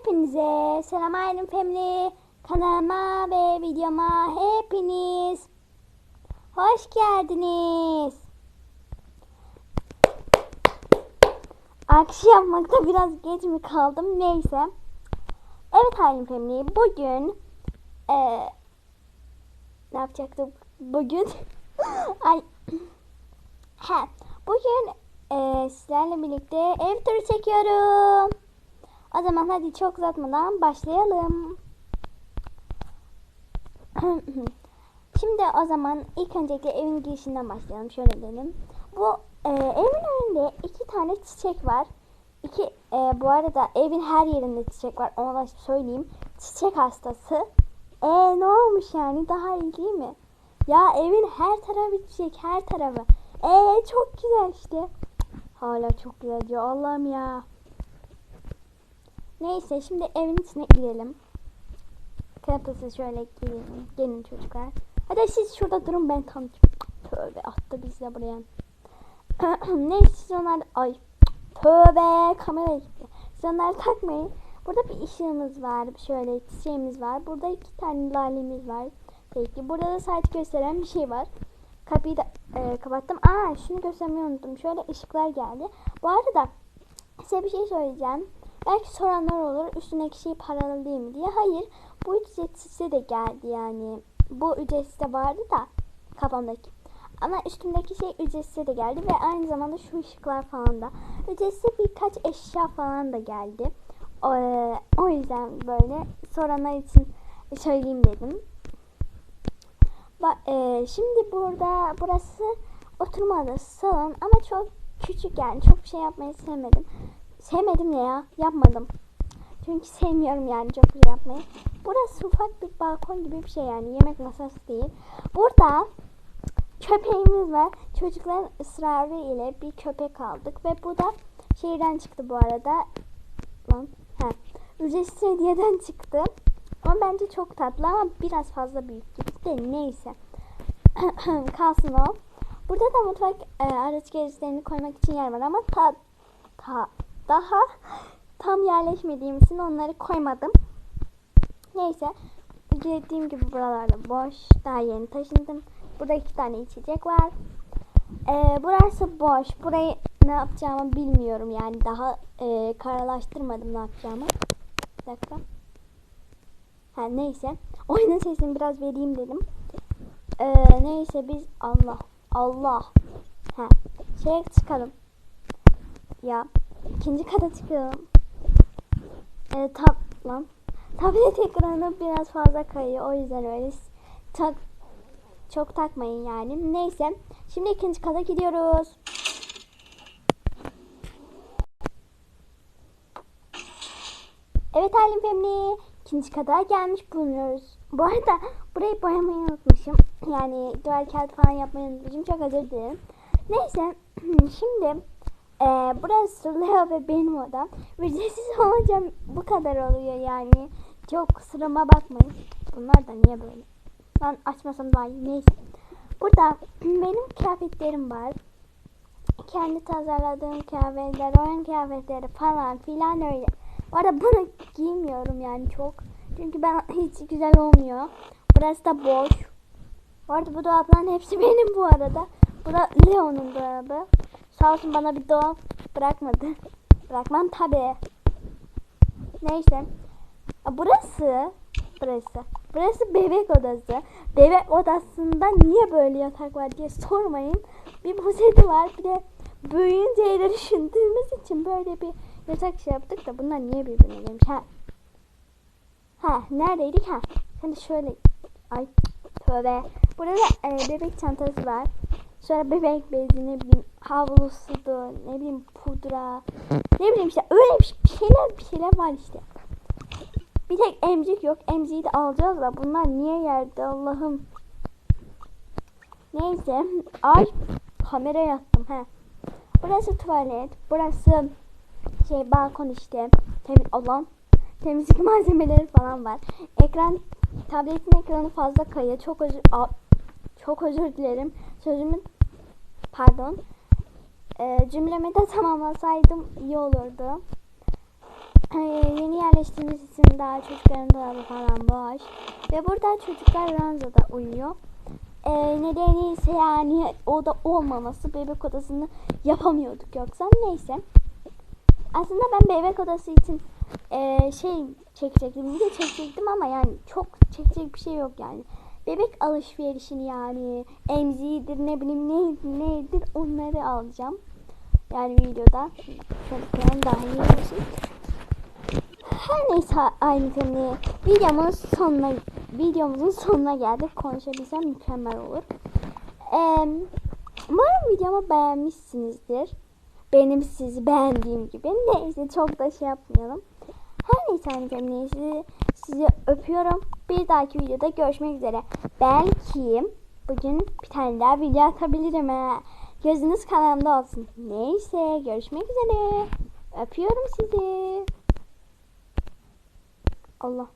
Hepinize selam Aylin Family kanalıma ve videoma hepiniz hoş geldiniz. Akış yapmakta biraz geç mi kaldım neyse. Evet Aylin Family bugün eee ne yapacaktık bugün? Ay He, bugün eee sizlerle birlikte ev turu çekiyorum. O zaman hadi çok uzatmadan başlayalım. Şimdi o zaman ilk öncelikle evin girişinden başlayalım. Şöyle dedim. Bu e, evin önünde iki tane çiçek var. İki e, bu arada evin her yerinde çiçek var. Ona da söyleyeyim. Çiçek hastası. E ne olmuş yani? Daha iyi değil mi? Ya evin her tarafı çiçek, her tarafı. E çok güzel işte. Hala çok güzel diyor. Allah'ım ya. Neyse şimdi evin içine girelim. Kapısı şöyle girelim. Gelin çocuklar. Hadi siz şurada durun ben tam tövbe attı bizi de buraya. Neyse siz onlar ay tövbe kamera gitti. Siz onları takmayın. Burada bir ışığımız var. Şöyle çiçeğimiz var. Burada iki tane lalemiz var. Peki burada da saat gösteren bir şey var. Kapıyı da e, kapattım. Aa şunu göstermeyi unuttum. Şöyle ışıklar geldi. Bu arada size bir şey söyleyeceğim. Belki soranlar olur üstündeki şey paralı değil mi diye. Hayır bu ücretsize de geldi yani. Bu ücretsiz de vardı da kafamdaki. Ama üstümdeki şey ücretsize de geldi ve aynı zamanda şu ışıklar falan da. Ücretsize birkaç eşya falan da geldi. O, o yüzden böyle soranlar için söyleyeyim dedim. Ba, e, şimdi burada burası oturma odası salon ama çok küçük yani çok şey yapmayı sevmedim. Sevmedim ya? Yapmadım. Çünkü sevmiyorum yani çok güzel yapmayı. Burası ufak bir balkon gibi bir şey yani. Yemek masası değil. Burada köpeğimiz var. Çocukların ısrarı ile bir köpek aldık. Ve bu da şehirden çıktı bu arada. Lan. He. Ücretsiz hediyeden çıktı. Ama bence çok tatlı ama biraz fazla büyük de neyse. Kalsın o. Burada da mutfak e, araç gereçlerini koymak için yer var ama ta, ta, daha tam yerleşmediğim için onları koymadım. Neyse. Dediğim gibi buralarda boş. Daha yeni taşındım. Burada iki tane içecek var. Ee, burası boş. Burayı ne yapacağımı bilmiyorum. Yani daha e, kararlaştırmadım ne yapacağımı. Bir dakika. Ha neyse. Oyunun sesini biraz vereyim dedim. Ee, neyse biz Allah. Allah. Ha. Şeye çıkalım. Ya ikinci kata çıkıyorum. Ee, tab. Tablet ekranı biraz fazla kayıyor. O yüzden öyle tak çok takmayın yani. Neyse. Şimdi ikinci kata gidiyoruz. Evet Halim Family. ikinci kata gelmiş bulunuyoruz. Bu arada burayı boyamayı unutmuşum. Yani duvar kağıt falan yapmayı unutmuşum. Çok özür dilerim. Neyse. Şimdi ee, burası Leo ve benim odam. Ücretsiz olunca bu kadar oluyor yani. Çok kusuruma bakmayın. Bunlar da niye böyle? Ben açmasam daha iyi. Neyse. Burada benim kıyafetlerim var. Kendi tasarladığım kıyafetler, oyun kıyafetleri falan filan öyle. Bu arada bunu giymiyorum yani çok. Çünkü ben hiç güzel olmuyor. Burası da boş. Bu arada bu dolapların hepsi benim bu arada. Bu da Leo'nun dolabı. Sağ olsun bana bir dolap bırakmadı. Bırakmam tabi. Neyse. Burası burası. Burası bebek odası. Bebek odasında niye böyle yatak var diye sormayın. Bir pozeti var. Bir de büyüyünce düşündüğümüz için böyle bir yatak şey yaptık da bunlar niye birbirine gelmiş? Ha. Ha neredeydik? Ha. Şimdi şöyle. Ay tövbe. Burada e, bebek çantası var. Sonra bebek bezi ne bileyim havlusudu ne bileyim pudra ne bileyim işte öyle bir şeyler bir şeyler var işte. Bir tek emzik yok. Emziği de alacağız da bunlar niye yerde Allah'ım. Neyse. Ay kamera yattım he. Burası tuvalet. Burası şey balkon işte. Temiz olan temizlik malzemeleri falan var. Ekran tabletin ekranı fazla kayıyor. Çok özür çok özür dilerim. Sözümün pardon. E, cümlemi de tamamlasaydım iyi olurdu. E, yeni yerleştiğimiz için daha çocukların dolabı falan boş. Ve burada çocuklar ranzada uyuyor. Ee, nedeni ise yani o da olmaması bebek odasını yapamıyorduk yoksa neyse. Aslında ben bebek odası için e, şey çekecektim, video çekecektim ama yani çok çekecek bir şey yok yani. Bebek alışverişini yani emziğidir ne bileyim neydir neydir onları alacağım. Yani videoda çocukların daha iyi olsun. Her neyse aynı konuyu videomuz sonuna videomuzun sonuna geldik. Konuşabilsem mükemmel olur. Ee, umarım videomu beğenmişsinizdir. Benim sizi beğendiğim gibi. Neyse çok da şey yapmayalım. Her neyse aynı konuyu sizi, sizi öpüyorum. Bir dahaki videoda görüşmek üzere. Belki bugün bir tane daha video atabilirim ha. Gözünüz kanalımda olsun. Neyse görüşmek üzere. Öpüyorum sizi. Allah.